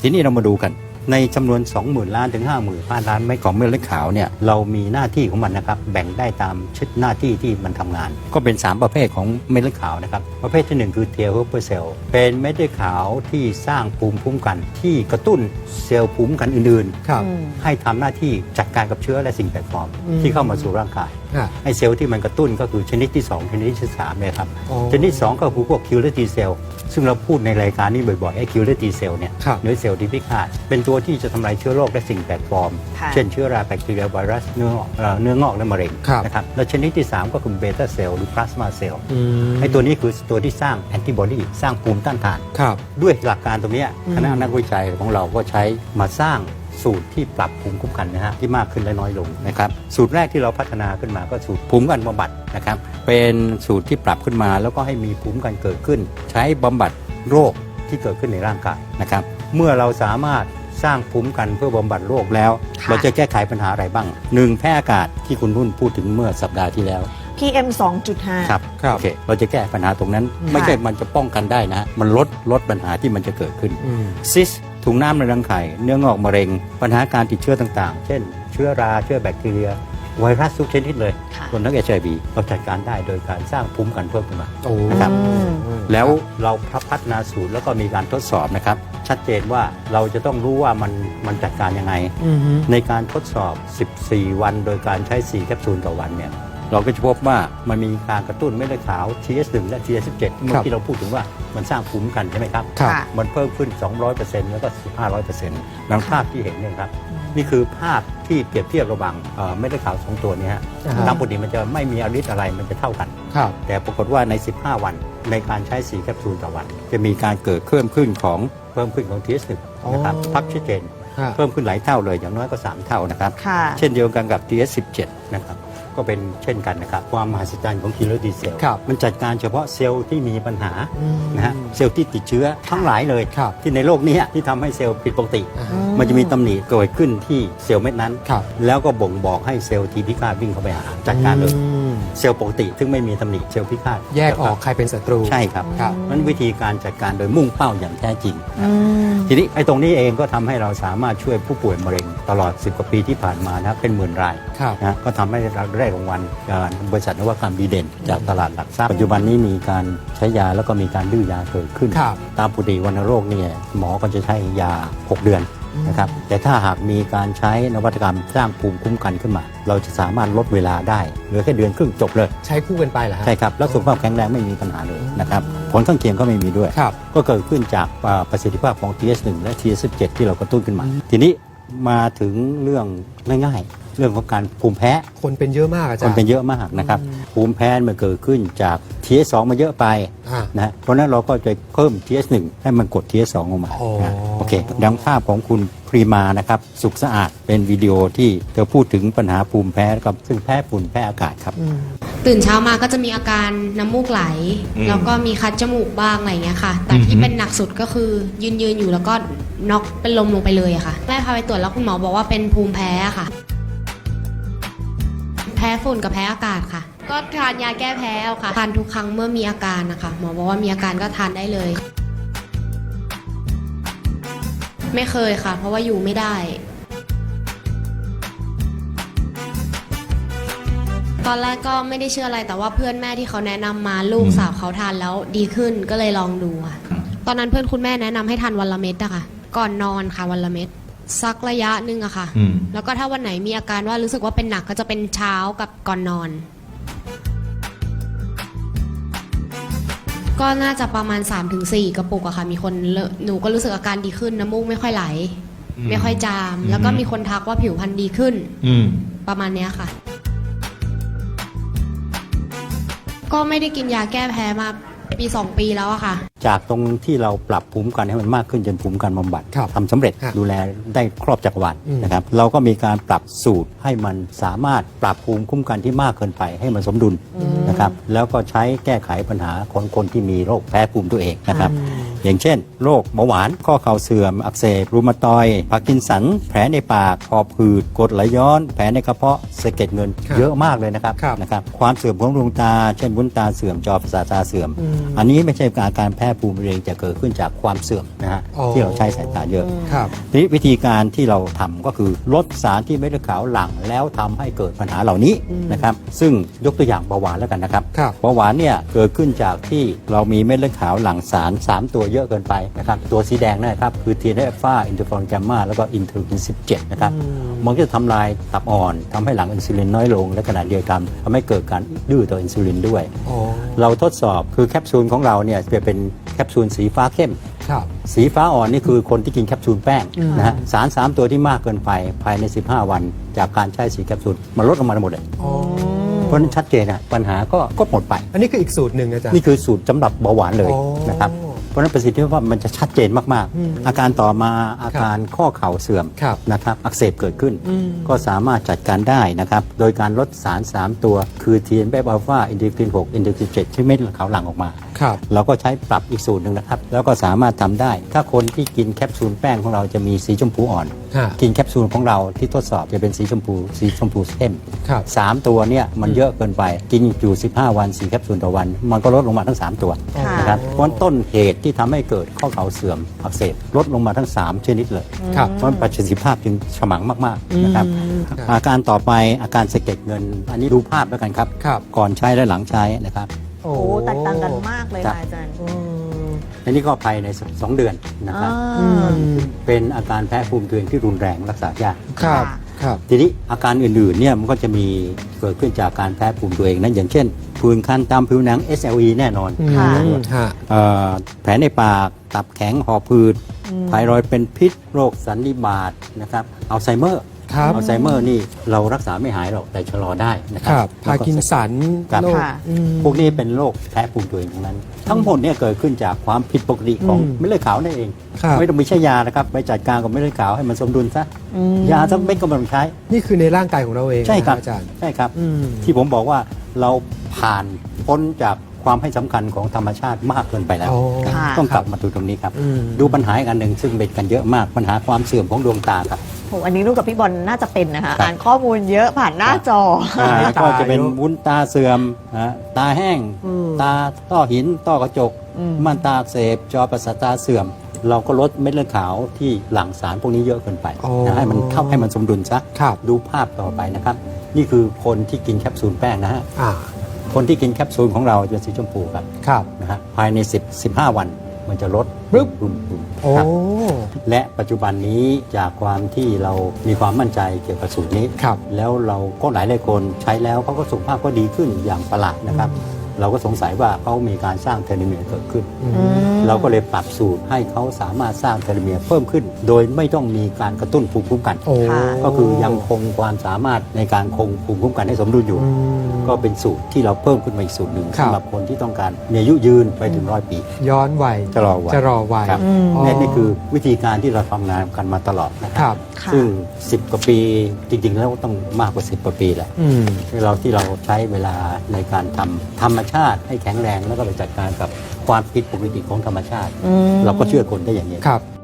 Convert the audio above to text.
ทีนี้เรามาดูกัน ในจำนวน 20,000 ล้านถึง 50,000ล้านล้านเม็ดของเม็ดเลือดขาวเนี่ยเรามีหน้าที่ของมันนะครับแบ่งได้ตามชุดหน้าที่ที่มันทำงาน ก็เป็น 3 ประเภทของเม็ดเลือดขาวนะครับประเภทที่ 1 คือ T helper cell เป็นเม็ดเลือดขาวที่สร้างภูมิคุ้มกัน ที่กระตุ้นเซลล์ภูมิคุ้มกันอื่นครับๆให้ทำหน้าที่จัดการกับเชื้อและสิ่งแปลกปลอมอืมที่เข้ามาสู่ร่างกายอะไอเซลล์ที่มันกระตุ้นก็คือชนิดที่ 2 ชนิดที่3เนี่ยครับอ๋อชนิดที่2ก็คือพวก killer T cell ซึ่งเราพูดในรายการนี้บ่อยๆไอ้ killer T cell เนี่ยครับเนื้อเซลล์ที่พิฆาตเป็นตัวที่จะทำลายเชื้อโรคและสิ่งแปลกปลอม ค่ะเช่นเชื้อราแบคทีเรียไวรัสเนื้องอกเอ่อเนื้องอกและมะเร็งครับ นะครับแล้วชนิดที่ 3 ก็คือเบต้าเซลล์หรือพลาสมาเซลล์อืมไอ้ตัวนี้คือตัวที่สร้างแอนติบอดีสร้างภูมิต้านทาน ครับ ด้วยหลักการตรงเนี้ยอืมคณะนักวิจัยของเราก็ใช้มาสร้างสูตรที่ปรับภูมิคุ้มกันนะฮะที่มากขึ้นและน้อยลงนะครับสูตรแรกที่เราพัฒนาขึ้นมาก็สูตรภูมิคุ้มกันบำบัดนะครับเป็นสูตรที่ปรับขึ้นมา แล้วก็ให้มีภูมิคุ้มกันเกิดขึ้น ใช้บำบัดโรคที่เกิดขึ้นในร่างกายนะครับเมื่อเราสามารถ สร้างภูมิคุ้มกันเพื่อบำบัดโรคแล้ว ค่ะ เราจะแก้ไขปัญหาอะไรบ้างหนึ่งแพร่อากาศที่คุณนุ่นพูดถึงเมื่อสัปดาห์ที่แล้ว PM 2.5 ครับครับ โอเคเราจะแก้ปัญหาตรงนั้นอืมไม่ใช่มันจะป้องกันได้นะ มันลดลดปัญหาที่มันจะเกิดขึ้น อืม ซิสถุงน้ำในรังไข่ เนื้องอกมะเร็ง ปัญหาการติดเชื้อต่างๆ เช่น เชื้อรา เชื้อแบคทีเรีย ไวรัสทุกชนิดเลยค่ะ รวมทั้งเอชไอวีเราจัดการได้โดยการสร้างภูมิคุ้มกันเพิ่มขึ้นมา โอ้นะครับ อืมอืมแล้วเราพัฒนาสูตรแล้วก็มีการทดสอบนะครับ ชัดเจนว่าเราจะต้องรู้ว่ามันมันจัดการยังไง อืมฮึในการทดสอบ 14 วันโดยการใช้ 4 แคปซูลต่อวันเนี่ยเราก็จะพบว่ามันมีการกระตุ้นเม็ดเลือดขาว TS1 และ TS17 เมื่อกี้เราพูดถึงว่ามันสร้างภูมิคุ้มกันใช่ไหมครับ ครับ ค่ะ มันเพิ่มขึ้น 200%แล้วก็ 500%ดังภาพที่เห็นเนี่ยครับ นี่คือภาพที่เปรียบเทียบระหว่างเอ่อเม็ดเลือดขาวสองตัวเนี้ฮะอ่าฮะ ตามปกติมันจะไม่มีอฤทธิ์อะไรมันจะเท่ากัน ครับ แต่ปรากฏว่าใน 15 วัน ในการใช้4แคปซูลต่อวัน จะมีการเกิดเพิ่มขึ้นของเพิ่มขึ้นของ TS1 นะครับอ๋อภาพชัดเจนฮะเพิ่มขึ้นหลายเท่าเลยอย่างน้อยก็ 3 เท่านะครับค่ะเช่นเดียวกันกับ TS17 นะครับก็เป็นเช่นกันนะครับ ความมหัศจรรย์ของคิลเลอร์ดีเซลครับมันจัดการเฉพาะเซลล์ที่มีปัญหาอืมนะฮะเซลล์ที่ติดเชื้อทั้งหลายเลยครับที่ในโลกนี้ที่ทำให้เซลล์ผิดปกติอ่าอืมมันจะมีตำหนิเกิดขึ้นที่เซลล์เม็ดนั้นครับแล้วก็บ่งบอกให้เซลล์ที่พิฆาตวิ่งเข้าไปหาจัดการเลยอืม เซลล์ปกติ ซึ่งไม่มีตำหนิเซลล์พิฆาตแยกออกใครเป็นศัตรู ใช่ครับครับ มันวิธีการจัดการโดยมุ่งเป้าอย่างแท้จริง อืม ทีนี้ไอ้ตรงนี้เองก็ทำให้เราสามารถช่วยผู้ป่วยมะเร็งตลอด 10 กว่าปีที่ผ่านมานะครับเป็นหมื่นรายครับ นะก็ทำให้เราได้รางวัลการบริษัทนวัตกรรมดีเด่น จากตลาดหลักทรัพย์ปัจจุบันนี้มีการใช้ยาแล้วก็มีการดื้อยาเกิดขึ้น ครับ ตามปกติวัณโรคเนี่ยหมอก็จะใช้ยา 6 เดือนอืม นะครับแต่ถ้าหากมีการใช้นวัตกรรมสร้างภูมิคุ้มกันขึ้นมา เราจะสามารถลดเวลาได้เหลือแค่เดือนครึ่งจบเลย ใช้คู่กันไปเหรอฮะ ใช่ครับ แล้วสุขภาพแข็งแรงไม่มีปัญหาเลยนะครับผลข้างเคียงก็ไม่มีด้วย ครับ ก็เกิดขึ้นจากอ่าประสิทธิภาพของ TS1 และ TS17 ที่เรากระตุ้นขึ้นมาอืมทีนี้มาถึงเรื่องง่ายๆ เรื่องของการภูมิแพ้คนเป็นเยอะมากอาคจารนย์เป็นเยอะมากนะครับอืมภูมิแพ้มันเกิดขึ้นจาก TS2 มาเยอะไปอ่า นะเพราะฉะนั้นเราก็จะเพิ่ม TS1 ให้มันกด TS2 ลงมาอ๋อนะโอเคดังภาพของคุณพรีมานะครับ สุขสะอาดเป็นวิดีโอที่เธอพูดถึงปัญหาภูมิแพ้กับซึ่งแพ้ฝุ่นแพ้อากาศครับอืมตื่นเช้ามาก็จะมีอาการน้ำมูกไหล อืมแล้วก็มีคัดจมูกบ้างอะไรอย่างเงี้ยค่ะ แต่ที่อือฮึเป็นหนักสุดก็คือยืนยืนอยู่แล้วก็น็อกเป็นลมลงไปเลยอะค่ะ แม่พาไปตรวจแล้วคุณหมอบอกว่าเป็นภูมิแพ้อะค่ะ แพ้ฝุ่นกับแพ้อากาศค่ะ ก็ทานยาแก้แพ้เอาค่ะทานทุกครั้งเมื่อมีอาการนะคะหมอบอกว่ามีอาการก็ทานได้เลย ไม่เคยค่ะ เพราะว่าอยู่ไม่ได้ ตอนแรกก็ไม่ได้เชื่ออะไรแต่ว่าเพื่อนแม่ที่เขาแนะนำมาลูกอืมสาวเขาทานแล้วดีขึ้นก็เลยลองดูค่ะครับตอนนั้นเพื่อนคุณแม่แนะนำให้ทานวันละเม็ดอะค่ะ ก่อนนอนค่ะวันละเม็ดสักระยะหนึ่งอะค่ะ อืม แล้วก็ถ้าวันไหนมีอาการว่ารู้สึกว่าเป็นหนักก็จะเป็นเช้ากับก่อนนอน ก็น่าจะประมาณ 3-4 กระปุกอะค่ะ มีคนเลอะหนูก็รู้สึกอาการดีขึ้นน้ำมูกไม่ค่อยไหล อืมไม่ค่อยจามแล้วก็มีคนทักว่าผิวพรรณดีขึ้น อืม ประมาณเนี้ยค่ะ ก็ไม่ได้กินยาแก้แพ้มา ปีสองปีแล้วอะค่ะ จากตรงที่เราปรับภูมิคุ้มกันให้มันมากขึ้นจนภูมิคุ้มกันบำบัดครับทำสำเร็จครับดูแลได้ครอบจักรวาลอืม นะครับ เราก็มีการปรับสูตรให้มันสามารถปรับภูมิคุ้มกันที่มากเกินไปให้มันสมดุลนะครับ แล้วก็ใช้แก้ไขปัญหาของคนที่มีโรคแพ้ภูมิตัวเองนะครับ อย่างเช่น โรคเบาหวาน ข้อเข่าเสื่อม อักเสบ รูมาตอยด์พาร์กินสัน แผลในปากหอบหืดกรดไหลย้อน แผลในกระเพาะสะเก็ดเงินครับเยอะมากเลยนะครับครับนะครับ ความเสื่อมของดวงตา เช่นวุ้นตาเสื่อมจอประสาทตาเสื่อม อืมอันนี้ไม่ใช่อาการแพ้ภูมิมะเร็งจะเกิดขึ้นจากความเสื่อมนะฮะอ๋อ ที่เราใช้สายตาเยอะ ครับ ทีนี้วิธีการที่เราทำก็คือลดสารที่เม็ดเลือดขาวหลั่งแล้วทำให้เกิดปัญหาเหล่านี้นะครับซึ่งยกตัวอย่างเบาหวานแล้วกันนะครับครับ เบาหวานเนี่ยเกิดขึ้นจากที่เรามีเม็ดเลือดขาวหลั่งสาร 3 ตัวเยอะเกินไปนะครับตัวสีแดงนะครับคือ TNF อ l อินเทอร์ฟอนแกมมาแล้วก็อินเทอร์คิน17 นะครับ มันก็จะทำลายตับอ่อนทำให้หลั่งอินซูลินน้อยลง และขณะเดียวกันทำให้เกิดการดื้อต่ออินซูลินด้วยอ๋อเราทดสอบคือแคปซูลของเราเนี่ยจะเป็นแคปซูลสีฟ้าเข้มครับสีฟ้าอ่อนนี่คือคนที่กินแคปซูลแป้งอืมนะฮะสาร 3 ตัวที่มากเกินไปภายใน 15 วัน จากการใช้สีแคปซูลมันลดลงมาหมดเลยอ๋อเพราะฉะนั้นชัดเจนนะปัญหาก็ก็หมดไป อันนี้คืออีกสูตรหนึ่งอาจารย์นี่คือสูตรสำหรับเบาหวานเลยอ๋อนะครับ เพราะฉะนั้นประสิทธิภาพมันจะชัดเจนมากอืมๆอาการต่อมาอาการข้อเข่าเสื่อมครับนะครับอักเสบเกิดขึ้นอืมก็สามารถจัดการได้นะครับ โดยการลดสาร 3 ตัว คือ TNF อัลฟาอินเทอร์คิน6อินเทอร์คิน7ที่เม็ดเลือดขาวหลั่งออกมา ครับ เราก็ใช้ปรับอีกสูตรหนึ่งนะครับ แล้วก็สามารถทำได้ ถ้าคนที่กินแคปซูลแป้งของเราจะมีสีชมพูอ่อนฮะกินแคปซูลของเราที่ทดสอบจะเป็นสีชมพูสีชมพูเข้มครับสามตัวเนี่ยมันเยอะเกินไปกินอยู่ 15 วันสีแคปซูลต่อวัน มันก็ลดลงมาทั้ง 3 ตัวค่ะนะครับเพราะฉะนั้นต้นเหตุที่ทำให้เกิดข้อเข่าเสื่อมอักเสบลดลงมาทั้ง 3 ชนิดเลยครับเพราะฉะนั้นประสิทธิภาพจึงฉมังมากๆนะครับอืมครับอาการต่อไปอาการสะเก็ดเงิน อันนี้ดูภาพแล้วกันครับครับก่อนใช้และหลังใช้นะครับ โอ้โอ้แตกต่างกันมากเลยครัค่ะบอาจารย์อืมอันนี้ก็ภายใน 2 เดือนนะครับอ่าเป็นอาการแพ้ภูมิตัวเองที่รุนแรงรักษายาก ครับค่ะครับ ทีนี้อาการอื่นๆเนี่ยมันก็จะมีเกิดขึ้นจากการแพ้ภูมิตัวเองนั้นอย่างเช่นผื่นคันตามผิวหนัง SLE แน่นอนค่ะอืมฮะ เอ่อแผลในปากตับแข็งหอบผืดไทรอยด์เป็นพิษโรคสันนิบาตนะครับอัลไซเมอร์ ครับอัลไซเมอร์นี่เรารักษาไม่หายหรอกแต่ชะลอได้นะคครัรับพาร์กินสันครับโรคค่ะอืม พวกนี้เป็นโรคแพ้ภูมิตัวเองทั้งนั้น ทั้งหมดเนี่ยเกิดขึ้นจากความผิดปกติของอืม เม็ดเลือดขาวนั่นเอง ครับไม่ต้องมีใช้ยานะครับไปจัดการกับเม็ดเลือดขาวให้มันสมดุลซะอืมยาสักเม็ดก็ไม่ต้องใช้ นี่คือในร่างกายของเราเองใช่ครับ นะอาจารย์ใช่ครับ อืม ที่ผมบอกว่าเราผ่านพ้นจากความให้สำคัญของธรรมชาติมากเกินไปแล้วอ๋อนะค่ะ ต้องกลับมาดูตรงนี้ครับ อืม ดูปัญหาอีกอันหนึ่งซึ่งเป็นกันเยอะมากปัญหาความเสื่อมของดวงตาครับ โหอันนี้ลูกกับพี่บอลน่าจะเป็นนะคะครับอ่านข้อมูลเยอะผ่านหน้าจอ อ่าตาก็จะเป็นเยอะวุ้นตาเสื่อมนะตาแห้ง อืมตาต้อหิน ต้อกระจก อืมม่านตาอักเสบจอประสาทตาเสื่อม เราก็ลดเม็ดเลือดขาวที่หลั่งสารพวกนี้เยอะเกินไปอ๋อนะให้มันเข้าให้มันสมดุลซะครับ ดูภาพต่อไปนะครับ นี่คือคนที่กินแคปซูลแป้งนะฮะ อ่าคนที่กินแคปซูลของเราจะเป็นสีชมพูครับครับ นะฮะภายใน 10 15 วัน มันจะลดปึ๊บรุ่มรุ่มโอ้ครับ และปัจจุบันนี้จากความที่เรามีความมั่นใจเกี่ยวกับสูตรนี้ ครับ แล้วเราก็หลายหลายคนใช้แล้วเขาก็สุขภาพก็ดีขึ้นอย่างประหลาดนะครับ เราก็สงสัยว่าเขามีการสร้างเทโลเมียร์เกิดขึ้น อืมอืม เราก็เลยปรับสูตรให้เขาสามารถสร้างเทโลเมียร์เพิ่มขึ้น โดยไม่ต้องมีการกระตุ้นภูมิคุ้มกัน โอ้ค่ะก็คือยังคงความสามารถในการคงภูมิคุ้มกันให้สมดุลอยู่ อืม ก็เป็นสูตรที่เราเพิ่มขึ้นมาอีกสูตรหนึ่งครับ สำหรับคนที่ต้องการมีอายุยืนไปถึงร้อยปี ย้อนวัยจะรอวัย จะรอวัยครับอืมอ๋อ นี่นี่คือวิธีการที่เราทำงานกันมาตลอดนะคครัรับ บ ค่ะ ซึ่ง 10 กว่าปีจริง ๆ แล้วต้องมากกว่า 10 กว่าปีแหละ อืม เราที่เราใช้เวลาในการทำธรรมชาติให้แข็งแรงแล้วก็ไปจัดการกับ ความผิดปกติของธรรมชาติอืมเราก็เชื่อคนได้อย่างนี้ครับ